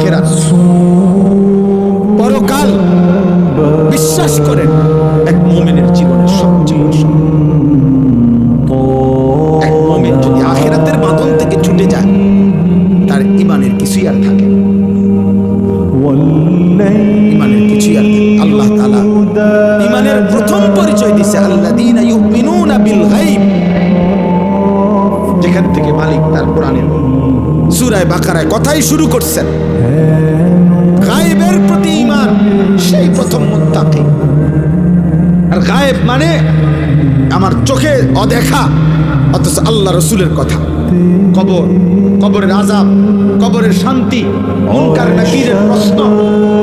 আখেরাত। পরকাল বিশ্বাস করেন এক মুমিনের জীবনের সবচেয়ে থেকে ছুটে যায়, তার ইমানের কিছুই আর থাকে। ইমানের কিছুই আল্লাহ ইমানের প্রথম পরিচয় আল্লাযীনা ইউমিনুনা বিল যেখান থেকে মালিক তার সূরায়ে বাকারায় কথাই শুরু করছেন। আমার চোখে অদেখা, অথচ আল্লাহ রসুলের কথা। কবর, কবরের আজাব কবরের শান্তি মুনকার নাকিরের প্রশ্ন,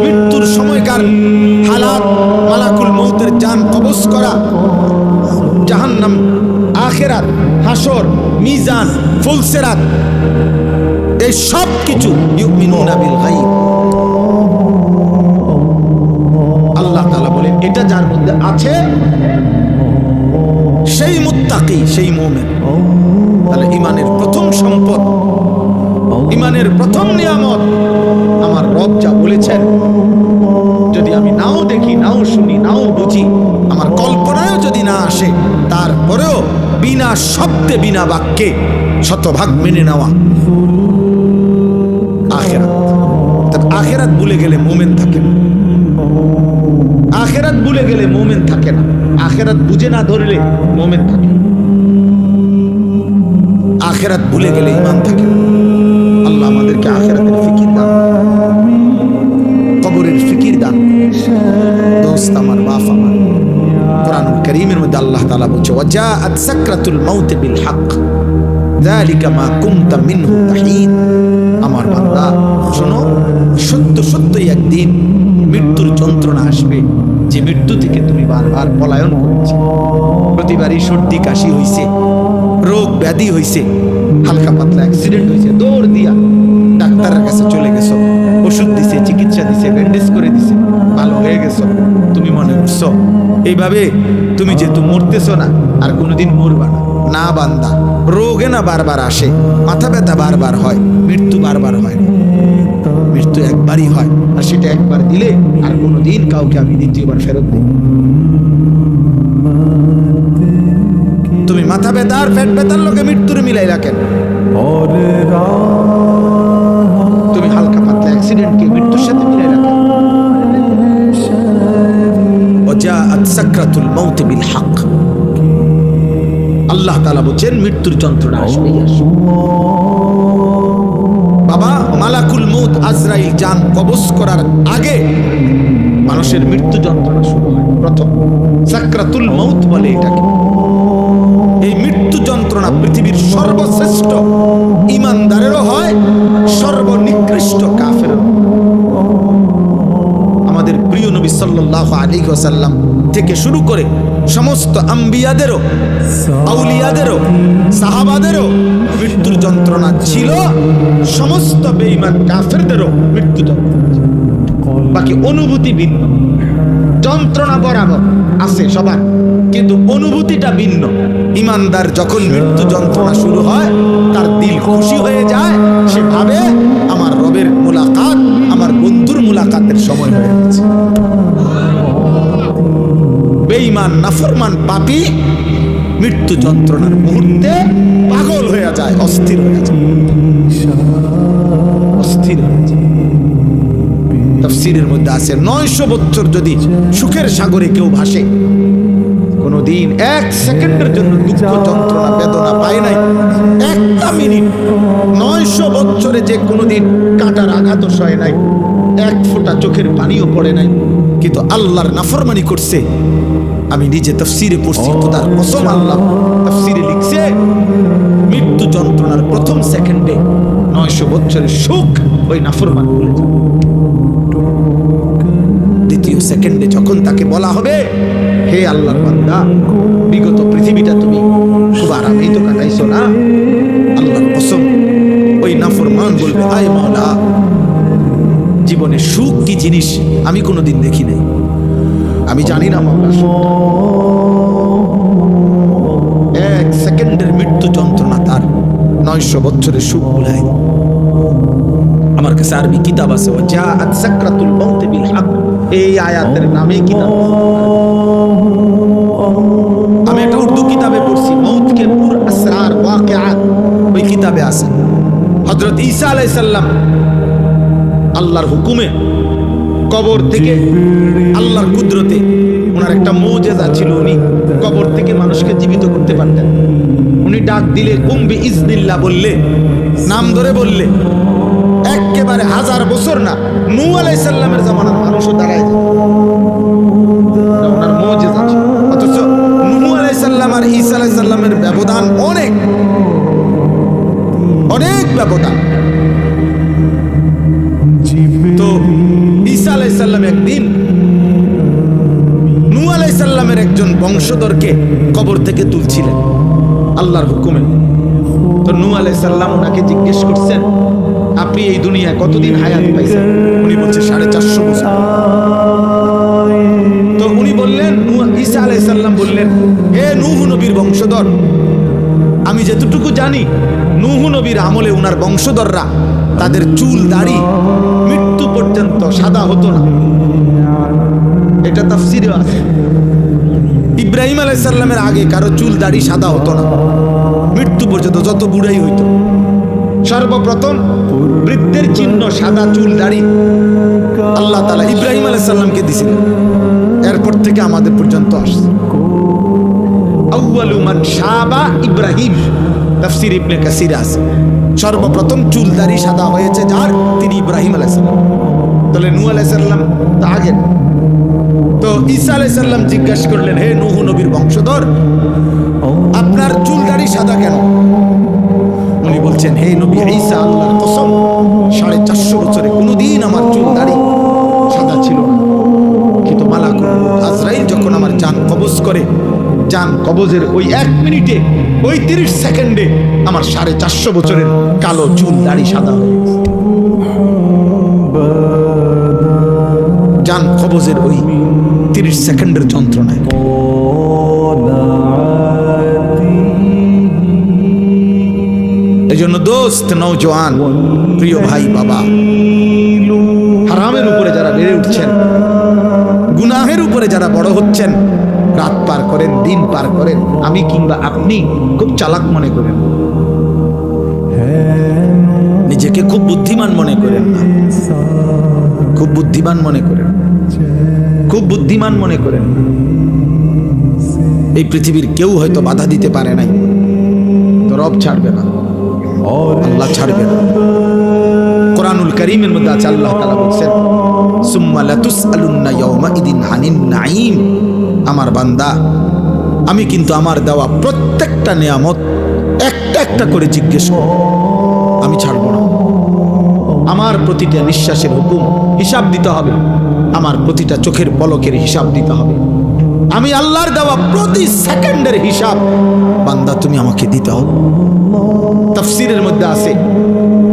মৃত্যুর সময়কার হালাত, মালাকুল মৌতের জান কবজ করা, জাহান্নাম, আখেরাত হাসর মিজান, ফুলসেরাত, এই সব কিছু আল্লাহ তালা বলেন, এটা যার মধ্যে আছে সেই মুত্তাকি, সেই মুমিন। তাহলে ইমানের প্রথম সম্পদ, ইমানের প্রথম নিয়ামত আমার রব যা বলেছেন, যদি আমি নাও দেখি, নাও শুনি, নাও বুঝি, আমার কল্পনায়ও যদি না আসে, তারপরেও বিনা শব্দে, বিনা বাক্যে শতভাগ মেনে নেওয়া। আখেরাত। আখেরাত ভুলে গেলে মোমেন থাকে না। আখেরাত ভুলে গেলে মোমেন থাকে না। আখেরাত বুঝে না ধরলে মোমেন থাকে। আখেরাত ভুলে গেলে ইমান থাকে। আল্লাহ আমাদেরকে আখেরাতের ফিকির দান। কবরের ফিকির দান। দোস্ত আমার, বাপ আমার। কোরআনুল করিমের মধ্যে আল্লাহ তাআলা বলছে, ওয়াজাআত সাকরাতুল মাউত বিল হক। যালিকা মা কুনতা মিনহু তাহিদ আমার বান্দা, শোনো, সত্য সত্যই একদিন মৃত্যুর যন্ত্রণা আসবে। যে মৃত্যু থেকে তুমি বারবার পলায়ন করেছি। প্রতিবারই সর্দি, কাশি হইছে, রোগ ব্যাধি হইছে, হালকা পাতলা অ্যাক্সিডেন্ট হয়েছে দৌড় দিয়া ডাক্তারের কাছে চলে গেছো, ওষুধ দিছে, চিকিৎসা দিছে ব্যান্ডেজ করে দিছে, ভালো হয়ে গেছো। তুমি মনে করছ, এইভাবে তুমি যেহেতু মরতেছো না, আর কোনোদিন মরবা না না বান্দা, রোগে না বারবার আসে, মাথা ব্যথা বারবার হয়, মৃত্যু বারবার হয় না। মৃত্যু একবারই হয়। আর সেটা একবার দিলে আর কোনো দিন কাউকে আমি দ্বিতীয়বার ফেরত দিই তুমি মাথা ব্যথার পেট ব্যথার লোকে মৃত্যুর মিলাই রাখেন তুমি হালকা পাতলা অ্যাক্সিডেন্টকে মৃত্যুর সাথে মিলাই রাখেন আল্লাহ তালা বলছেন, মৃত্যুর যন্ত্রণা আসবেই আসবে মালাকুল মৌত আজরাইল জান কবজ করার আগে মানুষের মৃত্যু যন্ত্রণা শুরু হয়। প্রথম, সাকরাতুল মৌত বলে এটাকে। এই মৃত্যু যন্ত্রণা পৃথিবীর সর্বশ্রেষ্ঠ ইমানদারেরও হয়, সর্বনিকৃষ্ট কাফের আমাদের প্রিয় নবী সাল্লাল্লাহু আলাইহি ওয়াসাল্লাম থেকে শুরু করে সমস্ত আম্বিয়াদেরও, আউলিয়াদেরও, সাহাবাদেরও মৃত্যুর যন্ত্রণা ছিল। সমস্ত বেইমান কাফেরদেরও মৃত্যু বাকি অনুভূতি ভিন্ন। যন্ত্রণা বরাবর আছে সবার। কিন্তু অনুভূতিটা ভিন্ন। ইমানদার যখন মৃত্যু যন্ত্রণা শুরু হয়, তার দিল খুশি হয়ে যায়। সে ভাবে, আমার রবের মুলাকাত বেঈমান নাফরমান পাপী মৃত্যু যন্ত্রণার মুহূর্তে পাগল হয়ে যায়, অস্থির হয়ে যায়। অস্থির হয়ে যায়। তফসিরের মধ্যে আছে, নয়শো বছর যদি সুখের সাগরে কেউ ভাসে, কোনদিন এক সেকেন্ডের জন্য দুঃখ যন্ত্রণা, বেদনা পায় নাই। একটা মিনিট, নয়শো বছরে যে কোনোদিন কাটার আঘাত সয় নাই, এক ফোঁটা চোখের পানিও পড়ে নাই, কিন্তু আল্লাহর নাফরমানি করছে আমি নিজে তফসিরে পড়ছি, খোদার কসম আল্লাহ। তফসিরে লিখছে, মৃত্যু যন্ত্রণার প্রথম সেকেন্ডে নয়শো বছরের সুখ ওই নাফরমান ভুলে দ্বিতীয় সেকেন্ডে যখন তাকে বলা হবে, হে আল্লাহর বান্দা, বিগত পৃথিবীটা তুমি খুব আরামেই তো কাটাইছো না? আল্লাহর কসম, ওই নাফরমান বলবে, আয় মাওলা, জীবনে সুখ কি জিনিস আমি কোনোদিন দেখি নাই। আমি জানি না। এক সেকেন্ডের মৃত্যু যন্ত্রণা তার। নয়শো বছরের সুখ ভুলাই আমার কাছে আরবি কিতাব আছে ওয়াজাআত সাকরাতুল মাউত বিল হক। এই আয়াতের নামে কিতাব। আমি একটা উর্দু কিতাবে পড়ছি মৌত কে পুর আসরার ওয়াকিআত ওই কিতাবে আছে। হযরত ঈসা আলাইহিস সালাম, আল্লাহর হুকুমে কবর থেকে আল্লাহর কুদরতে ওনার একটা মৌজেজা ছিল উনি। কবর থেকে মানুষকে জীবিত করতে পারতেন। উনি ডাক দিলে কুম্বি ইজনিল্লাহ বললে, নাম ধরে বললে একেবারে হাজার বছর না, নূ আলাইহিস সালামের জামানার মানুষও দাঁড়ায় ওনার মৌজেজা ছিল। অথচ নূহ আলাইহিস সালাম আর ঈসা আলাইহিস সালামের ব্যবধান অনেক। অনেক ব্যবধান। তো ঈসা আলাইহিস সালাম একদিন নূহ আলাইহিস সালামের একজন বংশধরকে কবর থেকে তুলছিলেন, আল্লাহর হুকুমে। তো নূহ আলাইহিস সালাম ওনাকে জিজ্ঞেস করছেন, আপনি এই দুনিয়ায় কতদিন হায়াত পাইছেন? উনি বলছে, সাড়ে চারশো বছর। তো উনি বললেন ঈসা আলাইহিস সালাম বললেন, হে নূহ নবীর বংশধর, আমি যতটুকু জানি, নূহ নবীর আমলে উনার বংশধররা তাদের চুল, দাড়ি পর্যন্ত সাদা হতো না। এটা তাফসিরে আছে। ইব্রাহিম আলাইহিস সালামের আগে কারও চুল, দাড়ি সাদা হতো না। মৃত্যু পর্যন্ত যত বুড়াই হইতো। সর্বপ্রথম বৃদ্ধের চিহ্ন সাদা চুল, দাড়ি আল্লাহ তালা ইব্রাহিম আলাইহিস সালামকে দিছিলেন এরপর থেকে আমাদের পর্যন্ত আসছে। আউয়ালু মান শাবা ইব্রাহিম। তাফসির ইবনে কাসির আছে। সর্বপ্রথম চুলদারি সাদা হয়েছে যার, তিনি ইব্রাহিম আলাইহিস সালাম। তাহলে নূহ আলাইহিস সালাম তো আগে। তো ঈসা আলাইহিস সালাম জিজ্ঞাসা করলেন, হে নূহ নবীর বংশধর, আপনার চুলদারি সাদা কেন? উনি বলছেন, হে নবী, ঈসা আল্লাহর কসম, সাড়ে জান কবজের ওই এক মিনিটে, ওই তিরিশ সেকেন্ডে আমার সাড়ে চারশো বছরের কালো চুল দাড়ি সাদা। জান কবজের ওই তিরিশ সেকেন্ডের যন্ত্রণায় এই জন্য দোস্ত নৌজওয়ান প্রিয় ভাই, বাবা, হারামের উপরে যারা বেড়ে উঠছেন, গুনাহের উপরে যারা বড় হচ্ছেন রাত পার করেন, দিন পার করেন, আমি কিংবা আপনি খুব চালাক মনে করেন। নিজেকে খুব বুদ্ধিমান মনে করেন খুব বুদ্ধিমান মনে করেন। খুব বুদ্ধিমান মনে করেন। এই পৃথিবীর কেউ হয়তো বাধা দিতে পারে নাই। তো রব ছাড়বে না। আল্লাহ ছাড়বে না। কোরআনুল করিমের মধ্যে আছে, আল্লাহ তাআলা বলছেন, সুম্মা লাতুসআলুন্না ইয়াউমাইদিন আনিন নাঈম। আমার বান্দা। আমি কিন্তু আমার দেওয়া প্রত্যেকটা নিয়ামত একটা একটা করে জিজ্ঞেস আমি ছাড়ব না। আমার প্রতিটা নিঃশ্বাসের হুকুম হিসাব দিতে হবে। আমার প্রতিটা চোখের পলকের হিসাব দিতে হবে। আমি আল্লাহর দেওয়া প্রতি সেকেন্ডের হিসাব। বান্দা, তুমি আমাকে দিতে হবে। তাফসিরের মধ্যে আছে।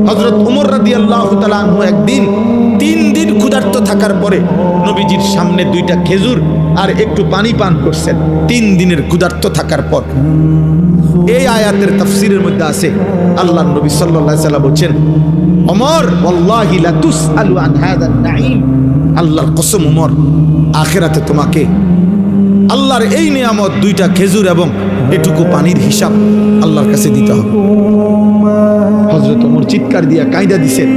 হজরত উমর রাদি আল্লাহ একদিন তিন দিন ক্ষুধার্ত থাকার পরে নবীজির সামনে দুইটা খেজুর আর একটু পানি পান করছেন। তিন দিনের ক্ষুধার্ত থাকার পর। এই আয়াতের তাফসিরের মধ্যে আছে আল্লাহ নবী আলাইহি সাল্লাম বলছেন, অমর আল্লাহর কসম, ওমর, আখেরাতে তোমাকে আল্লাহর এই নিয়ামত দুইটা খেজুর এবং এটুকু পানির হিসাব আল্লাহর কাছে দিতে হবে। হজরত ওমর চিৎকার দিয়া কায়দা দিছেন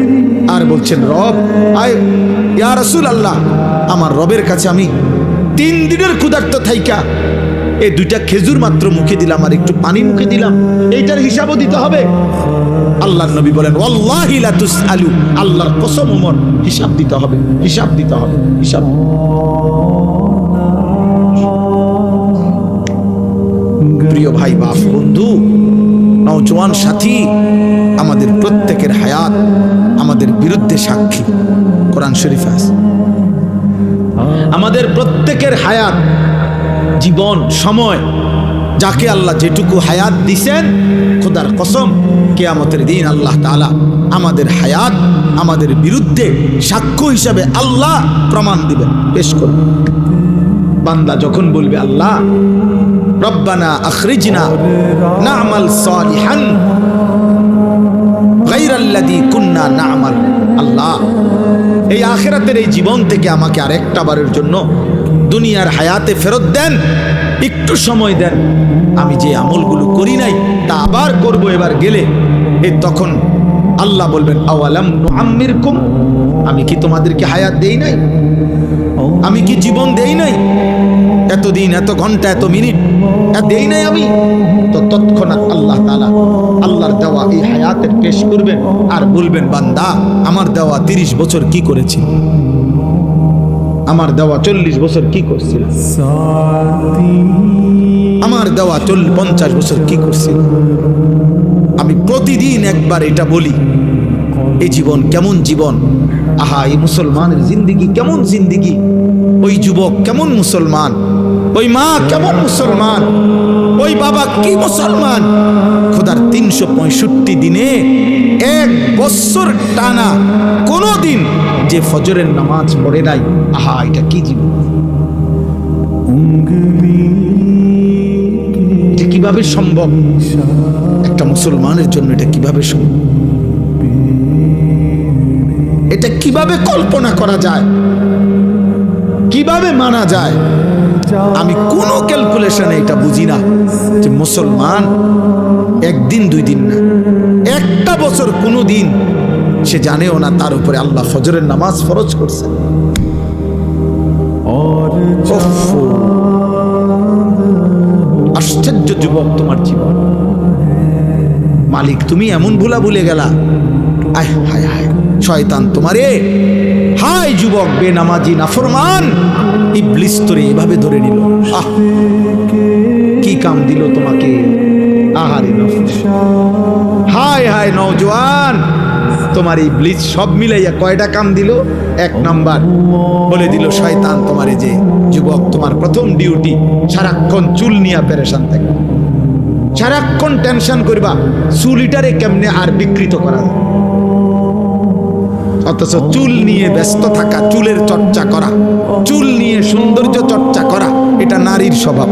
আর বলছেন, রব, আয়, ইয়া রাসূল আল্লাহ আমার রবের কাছে আমি তিন দিনের ক্ষুধার্ত থাইকা, এই দুইটা খেজুর মাত্র মুখে দিলাম আর একটু পানি মুখে দিলাম। এইটার হিসাবও দিতে হবে। আল্লাহ নবী বলেন, ওয়াল্লাহি লা তুসআলু, আল্লাহর কসম ওমর, হিসাব দিতে হবে, হিসাব দিতে হবে, হিসাব প্রিয় ভাই, বাপ, বন্ধু, নওজোয়ান সাথী আমাদের প্রত্যেকের হায়াত আমাদের বিরুদ্ধে সাক্ষী, কোরআন শরীফ আছে। আমাদের প্রত্যেকের হায়াত, জীবন, সময়, যাকে আল্লাহ যেটুকু হায়াত দিছেন, খোদার কসম, কেয়ামতের দিন আল্লাহ তাআলা আমাদের হায়াত, আমাদের বিরুদ্ধে সাক্ষ্য হিসাবে আল্লাহ প্রমাণ দিবেন, পেশ করবেন। বান্দা যখন বলবে আল্লাহ, রব্বানা আখরিজনা, না'মাল সালিহান গায়রাল্লাযী কুন্না না'মাল। আল্লাহ, এই আখেরাতের এই জীবন থেকে আমাকে আরেকটা বারের জন্য দুনিয়ার হায়াতে ফেরত দেন, একটু সময় দেন। আমি যে আমলগুলো করি নাই, তা আবার করব এবার গেলে। এ তখন আল্লাহ বলবেন, আওয়ালাম আম্মির কুম আমি কি তোমাদেরকে হায়াত দেই নাই? আমি কি জীবন দেই নাই? এতদিন, এত ঘণ্টা, এত মিনিট দেই নাই আমি। তো তৎক্ষণাৎ আল্লাহ তালা আল্লাহর দেওয়া এই হায়াতের পেশ করবেন আর বলবেন, বান্দা, আমার দেওয়া তিরিশ বছর কি করেছি আমার দেওয়া চল্লিশ বছর কি করছিল? আমার দেওয়া চল পঞ্চাশ বছর কি করছিল? আমি প্রতিদিন একবার এটা বলি। এই জীবন কেমন জীবন? আহা, এই মুসলমানের জিন্দিগি কেমন জিন্দিগি? ওই যুবক কেমন মুসলমান? ওই মা কেমন মুসলমান? ওই বাবা কি মুসলমান? খোদার তিনশো পঁয়ষট্টি দিনে এক বছর টানা কোনো দিন যে ফজরের নামাজ পড়ে নাই। আহা, এটা কি জীবন? এটা কীভাবে সম্ভব? একটা মুসলমানের জন্য এটা কীভাবে সম্ভব? এটা কীভাবে কল্পনা করা যায়? কীভাবে মানা যায়? আমি কোনো ক্যালকুলেশনে এটা বুঝি না যে মুসলমান একদিন দুই দিন না। একটা বছর কোনো দিন সে জানেও না তার উপরে আল্লাহ ফজরের নামাজ ফরজ করছে। আশ্চর্য যুবক তোমার জীবন। মালিক তুমি এমন ভুলা ভুলে গেলা। আয় হায় হায়। শয়তান তোমারে। হায় যুবক, বেনামাজি, নাফরমান। ইবলিস তোরে এভাবে ধরে নিল। আহ, কি কাম দিল তোমাকে? আহারে হায় হায় নওজোয়ান, তোমার এই ব্লিচ সব মিলাইয়া কয়টা কাম দিল? এক নাম্বার বলে দিল শয়তান তোমারে যে, যুবক, তোমার প্রথম ডিউটি সারাক্ষণ চুল নিয়ে পেরেশান থাকে সারাক্ষণ টেনশন করবা চুলিটারে কেমনে আর বিকৃত করা যায়? অথচ চুল নিয়ে ব্যস্ত থাকা, চুলের চর্চা করা, চুল নিয়ে সৌন্দর্য চর্চা করা, এটা নারীর স্বভাব।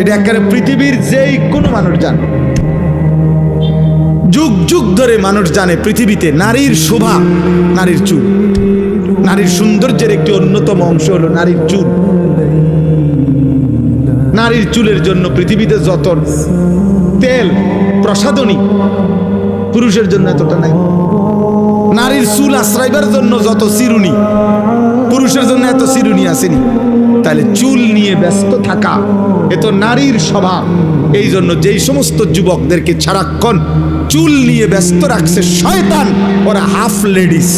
এটা একেবারে পৃথিবীর যেই কোনো মানুষ জান। যুগ যুগ ধরে মানুষ জানে পৃথিবীতে নারীর শোভা, নারীর চুল। নারীর সৌন্দর্যের একটি অন্যতম অংশ হলো নারীর চুল। নারীর চুলের জন্য পৃথিবীতে যত তেল, প্রসাধনী, পুরুষের জন্য এতটা নাই। নারীর চুল আশ্রাইবার জন্য যত চিরুনি, পুরুষের জন্য এত চিরুনি আসেনি। তাহলে চুল নিয়ে ব্যস্ত থাকা, এ তো নারীর স্বভাব। এই জন্য যেই সমস্ত যুবকদেরকে সারাক্ষণ চুল নিয়ে ব্যস্ত রাখছে শয়তান, ওরা হাফ লেডিস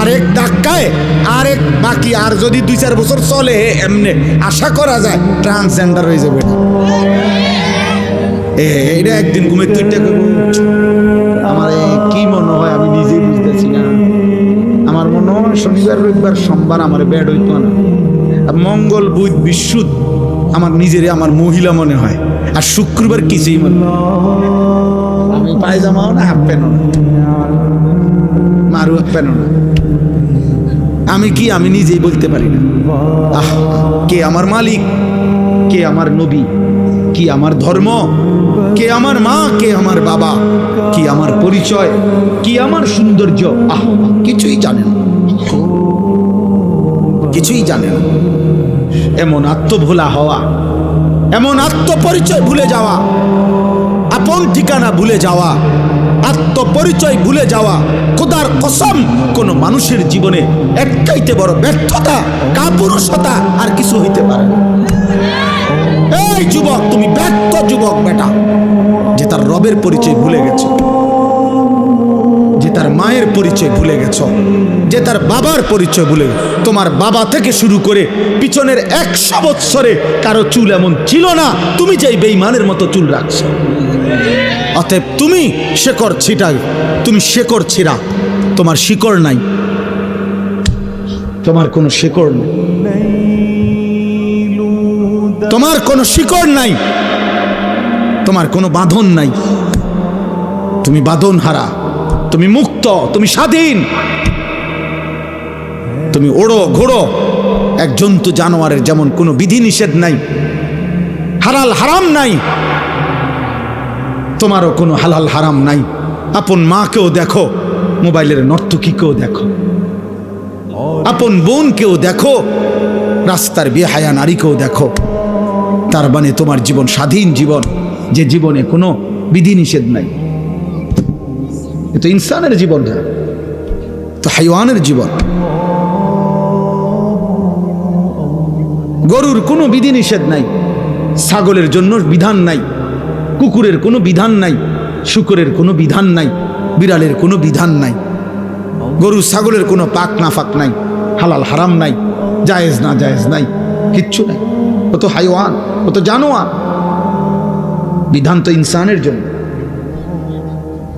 আরেক ধাক্কায়, আরেক বাকি, আর যদি দুই চার বছর চলে, এমনি আশা করা যায় ট্রান্সজেন্ডার হয়ে যাবে এটা একদিন ঘুমে তুইটা আমার কি মনে হয় আমি নিজেই বুঝতেছি না। আমার মনে হয় শনিবার, রবিবার, সোমবার আমার বেড হইতো না। মঙ্গল, বুধ বিশুদ্ধ আমার নিজেরে আমার মহিলা মনে হয়। আর শুক্রবার কিছুই মনে। আমি পায়জামাও না হাফ প্যান্টও না। মারু হাফ প্যান্টও না। আমি কি আমি নিজেই বলতে পারি না। আহ, কে আমার মালিক, কে আমার নবী? কি আমার ধর্ম? কে আমার মা? কে আমার বাবা? কি আমার পরিচয়? কি আমার সৌন্দর্য? আহ, কিছুই জানে না। কিছুই জানে না। এমন আত্মভোলা হওয়া, এমন আত্মপরিচয় ভুলে যাওয়া, আপন ঠিকানা ভুলে যাওয়া, আত্মপরিচয় ভুলে যাওয়া, খোদার কসম, কোন মানুষের জীবনে একটাইতে বড় ব্যর্থতা, কাপুরুষতা আর কিছু হইতে পারে না। এই যুবক, তুমি ব্যর্থ যুবক বেটা, যে তার রবের পরিচয় ভুলে গেছে, যে তার মায়ের পরিচয় ভুলে গেছ, যে তার বাবার পরিচয় ভুলে। তোমার বাবা থেকে শুরু করে পিছনের একশো বৎসরে কারও চুল এমন ছিল না, তুমি যেই বেইমানের মতো চুল রাখছো অতএব তুমি শেকড় ছিটাই তুমি শেকড় ছিড়া, তোমার শিকড় নাই, তোমার কোনো শিকড় নেই তোমার কোনো শিকড় নাই। তোমার কোনো বাঁধন নাই। তুমি বাঁধন হারা তুমি মুক্ত। তুমি স্বাধীন। তুমি ওড়ো ঘোড়ো। এক জন্তু জানোয়ারের যেমন কোনো বিধি নিষেধ নাই। হালাল হারাম নাই। তোমারও কোনো হালাল হারাম নাই। আপন মাকেও দেখো। মোবাইলের নর্তকীকেও দেখো। আপন বোনকেও দেখো। রাস্তার বেহায়া নারীকেও দেখো। তার মানে তোমার জীবন স্বাধীন জীবন, যে জীবনে কোনো বিধিনিষেধ নাই। এ তো ইনসানের জীবন না, তো হাইওয়ানের জীবন। গরুর কোনো বিধিনিষেধ নাই, ছাগলের জন্য বিধান নাই, কুকুরের কোনো বিধান নাই, শুকুরের কোনো বিধান নাই, বিড়ালের কোনো বিধান নাই, গরু ছাগলের কোনো পাক না ফাক নাই, হালাল হারাম নাই, জায়েজ না জায়েজ নাই, কিচ্ছু নাই। ও তো হাইওয়ান, ও তো জানোয়ার। বিধান তো ইনসানের জন্য।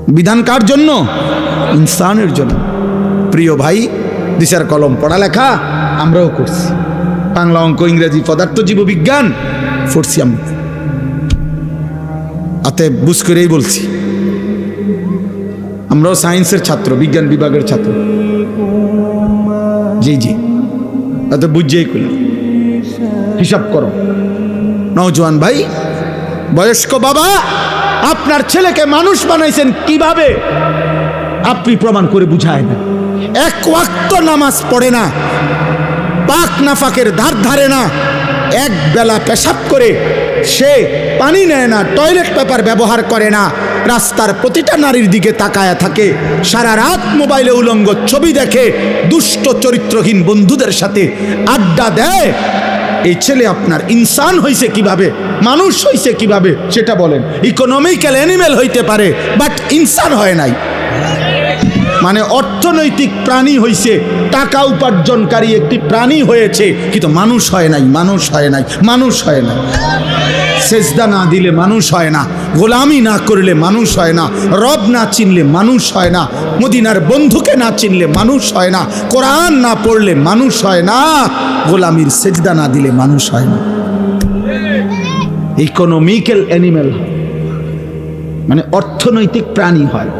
বিধান কার জন্য? ইনসানের জন্য। প্রিয় ভাই দিশার কলম পড়ালেখা আমরাও করছি। বাংলা অঙ্ক, ইংরেজি পদার্থ, জীববিজ্ঞান পড়ছি আমি। আতে বুঝ করেই বলছি। আমরাও সায়েন্সের ছাত্র, বিজ্ঞান বিভাগের ছাত্র। জি জি। এত বুঝছেই করলাম হিসাব করো। নওজোয়ান ভাই, বয়স্ক বাবা, আপনার ছেলেকে মানুষ বানাইছেন কীভাবে? আপনি প্রমাণ করে বুঝায় না। এক ওয়াক্ত নামাজ পড়ে না। পাক নাফাকের ধার ধারে না। এক বেলা পেশাব করে সে পানি নেয় না, টয়লেট পেপার ব্যবহার করে না। রাস্তার প্রতিটা নারীর দিকে তাকায়া থাকে। সারা রাত মোবাইলে উলঙ্গ ছবি দেখে দুষ্ট চরিত্রহীন বন্ধুদের সাথে আড্ডা দেয়। এই ছেলে আপনার ইনসান হইছে কীভাবে? মানুষ হইছে কীভাবে? সেটা বলেন। ইকোনমিক্যাল অ্যানিমেল হইতে পারে বাট ইনসান হয় নাই। মানে অর্থনৈতিক প্রাণী হইছে, টাকা উপার্জনকারী একটি প্রাণী হয়েছে, কিন্তু মানুষ হয় নাই, মানুষ হয় নাই, মানুষ হয় না সেজদা না দিলে মানুষ হয় না, গোলামি না করলে মানুষ হয় না, রব না চিনলে মানুষ হয় না, মদিনার বন্ধুকে না চিনলে মানুষ হয় না, কোরআন না পড়লে মানুষ হয় না, গোলামির সেজদা না দিলে মানুষ হয় না। ইকোনমিক্যাল অ্যানিমেল মানে অর্থনৈতিক প্রাণী হয়।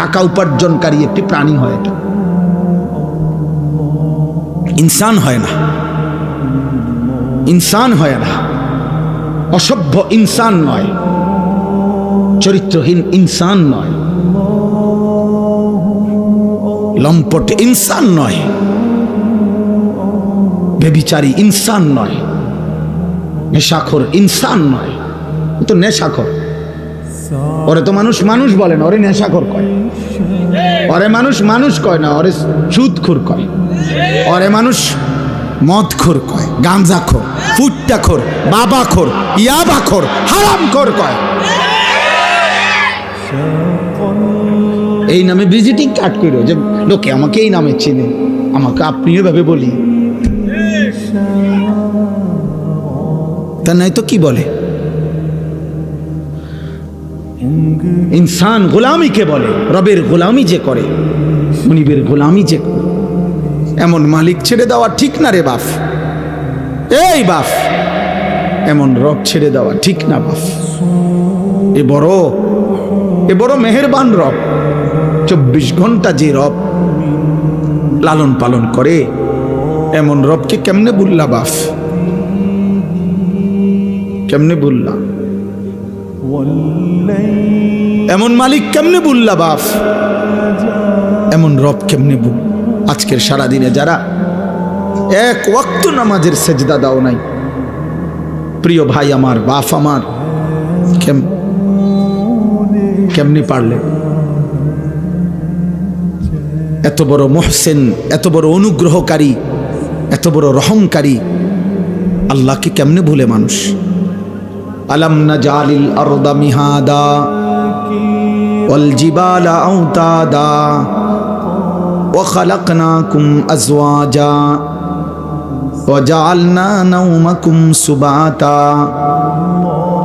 টাকা উপার্জনকারী একটি প্রাণী হয় এটা। ইনসান হয় না। ইনসান হয় না। অসভ্য ইনসান নয়। চরিত্রহীন ইনসান নয়। লম্পট ইনসান নয়। বেবিচারী ইনসান নয়। নেশাখোর ইনসান নয়। তো নেশাখোর। ওরে তো মানুষ মানুষ বলে না, ওরে নেশাখোর কয়। ওরে মানুষ মানুষ কয় না, ওরে সুদখোর কয়। ওরে মানুষ মদখোর কয় গাঞ্জাখোর ফুট্টাখোর, বাবাখোর, ইয়াবাখোর, হারামখোর কয়। এই নামে ভিজিটিং কার্ড করো যে লোকে আমাকে এই নামে চিনে, আমাকে আপনিও ভাবে বলি। তা নাই তো কি বলে? ইনসান গোলামিকে বলে, রবের গোলামি যে করে, মনিবের গোলামি যে করে। এমন মালিক ছেড়ে দেওয়া ঠিক না রে বাফ। এই বাফ, এমন রব ছেড়ে দেওয়া ঠিক না বাফ। এ বড় এ বড় মেহেরবান রব। চব্বিশ ঘণ্টা যে রব লালন পালন করে, এমন রবকে কেমনে বললা বাফ? কেমনে বললা? এমন মালিক কেমনে বললা বাফ এমন রব কেমনে বল আজকের সারাদিনে যারা এক ওয়াক্ত নামাজের সেজদা দাও নাই। প্রিয় ভাই আমার, বাপ আমার, কেম কেমনি পারলে? এত বড় মোহসেন, এত বড় অনুগ্রহকারী, এত বড় রহমকারী আল্লাহকে কেমনে ভুলে মানুষ? আলম না জালিল আরদা মিহাদা والجبال أوتادا وخلقناكم أزواجا وجعلنا نومكم سباتا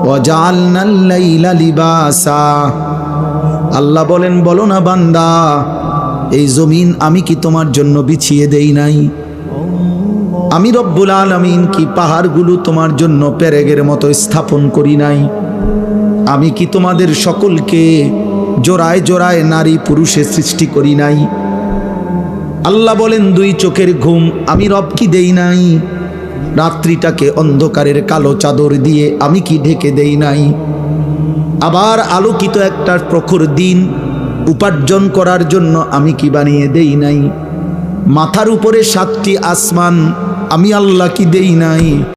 وجعلنا الليل لباسا আল্লাহ বলেন বলো না বান্দা এই জমিন আমি কি তোমার জন্য বিছিয়ে দেই নাই আমি রব্বুল আলমিন কি পাহাড়গুলো তোমার জন্য প্যারেগের মতো স্থাপন করি নাই? আমি কি তোমাদের সকলকে জোড়ায় জোড়ায় নারী পুরুষে সৃষ্টি করি নাই? আল্লাহ বলেন, দুই চোখের ঘুম আমি রব কি দেই নাই? রাত্রিটাকে অন্ধকারের কালো চাদর দিয়ে আমি কি ঢেকে দেই নাই? আবার আলোকিত একটা প্রখর দিন উপার্জন করার জন্য আমি কি বানিয়ে দেই নাই? মাথার উপরে সাতটি আসমান আমি আল্লাহ কি দেই নাই।